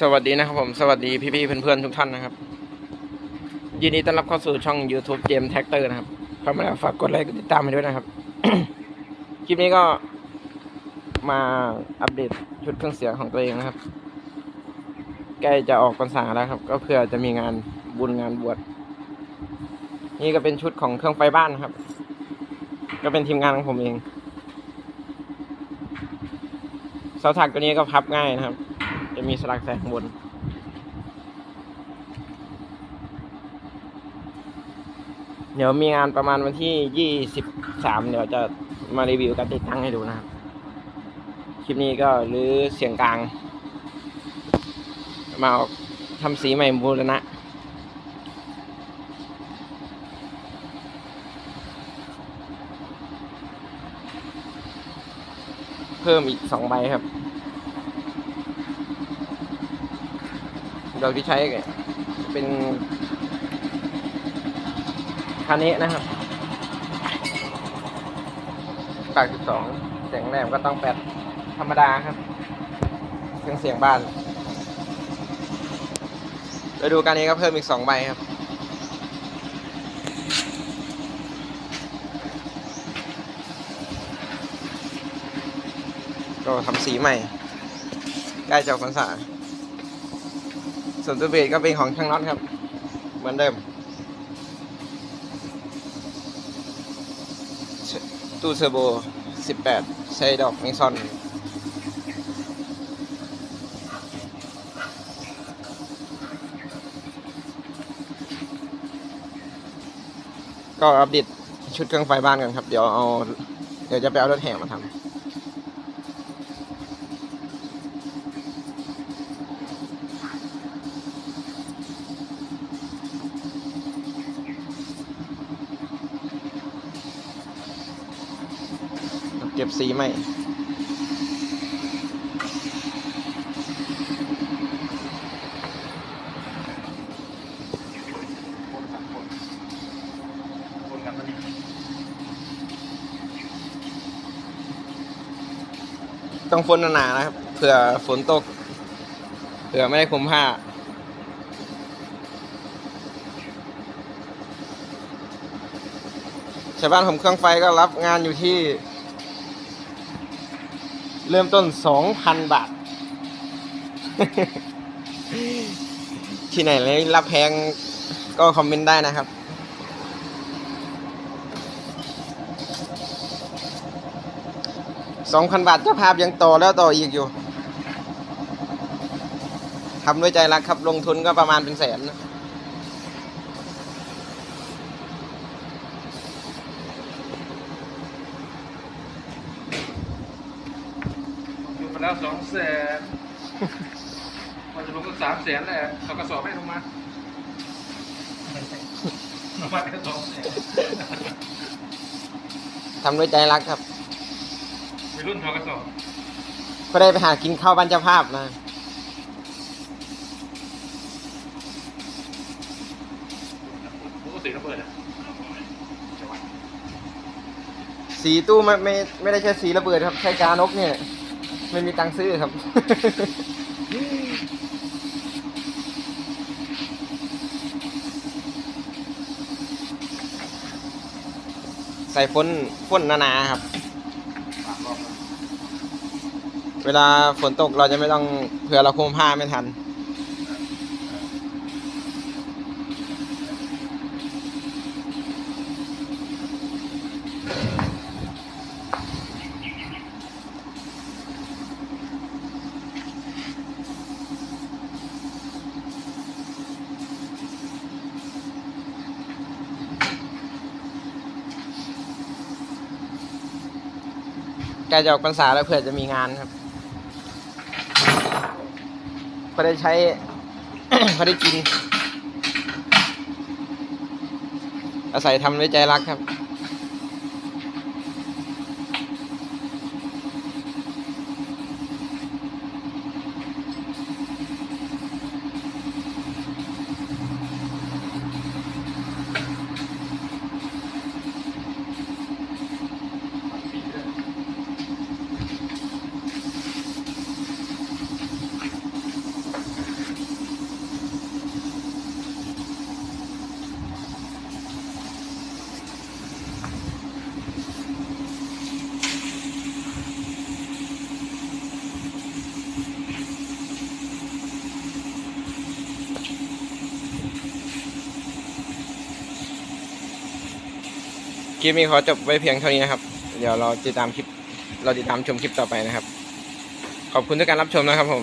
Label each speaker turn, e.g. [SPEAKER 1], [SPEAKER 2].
[SPEAKER 1] สวัสดีนะครับผมสวัสดีพี่ๆเพื่อนๆทุกท่านนะครับ ยินดีต้อนรับเข้าสู่ช่อง YouTube เจมแท็กเตอร์นะครับเข้ามาแล้วฝากกดไลค์กดติดตามให้ด้วยนะครับ คลิปนี้ก็มาอัปเดตชุดเครื่องเสียงของตัวเองนะครับ ใกล้จะออกพรรษาแล้วครับ ก็เพื่อจะมีงานบุญงานบวชนี่ก็เป็นชุดของเครื่องไฟบ้านนะครับ ก็เป็นทีมงานของผมเองเสาถักตัวนี้ก็พับง่ายนะครับ จะมีสลักแสงข้างบน เดี๋ยวมีงานประมาณวันที่ยี่สิบสามเดี๋ยวจะมารีวิวการติดตั้งให้ดูนะครับ คลิปนี้ก็หรือเสียงกลาง มาออกทำสีใหม่บูรณะเพิ่มอีกสองใบครับ ดอกที่ใช้เป็นคาเนะนะครับปากสิบสองเสียงแหลมก็ต้องแปดธรรมดาครับเครื่องเสียงบ้านฤดูการนี้ก็เพิ่มอีกสองใบครับก็ทำสีใหม่ใกล้จะออกพรรษา ส่วนตัวเบสก็เป็นของช่างน็อตครับ เหมือนเดิม ตู้เทอร์โบ 18 ใช้ดอกมิซอนก็อัปเดตชุดเครื่องไฟบ้านกันครับ เดี๋ยวเอา เดี๋ยวจะไปเอารถแห่มาทำ เก็บสีใหม่ต้องฝนหนาๆนะครับ เผื่อฝนตก เผื่อไม่ได้คลุมผ้า ชาวบ้านผมเครื่องไฟก็รับงานอยู่ที่ เริ่มต้นสองพันบาท ที่ไหนเลยรับแพงก็คอมเมนต์ได้นะครับ สองพันบาทเจ้าภาพยังต่อแล้วต่ออีกอยู่ทำด้วยใจรักครับลงทุนก็ประมาณเป็นแสนนะ
[SPEAKER 2] อยู่ไป แล้วสองแสนมันจะลงก็สามแสนแหละเขากระสอบให้ลงมาลงมาแค่สองแสน
[SPEAKER 1] ทำด้วยใจรักครับ
[SPEAKER 2] ไปรุ่นทอกระสอบ
[SPEAKER 1] ก็ได้ไปหากินข้าวบ้านเจ้าภาพนะ
[SPEAKER 2] โอ้สีระเบิดอะ
[SPEAKER 1] สีตู้ไม่ไม่ไม่ได้ใช้สีระเบิดครับ ใช้กานกเนี่ย ไม่มีตังค์ซื้อครับ ใส่ฝนฝนหนาๆครับ เวลาฝนตกเราจะไม่ต้องเผื่อเราคลุมผ้าไม่ทัน กล้จะออกพรรษาแล้วเผื่อจะมีงานครับพอได้ใช้พอได้กิน อาศัยทำด้วยใจรักครับ
[SPEAKER 2] เค
[SPEAKER 1] ลิปนี้ขอจบไว้เพียงเท่านี้นะครับ เดี๋ยวเราติดตามคลิป เราติดตามชมคลิปต่อไปนะครับ ขอบคุณทุกการรับชมนะครับผม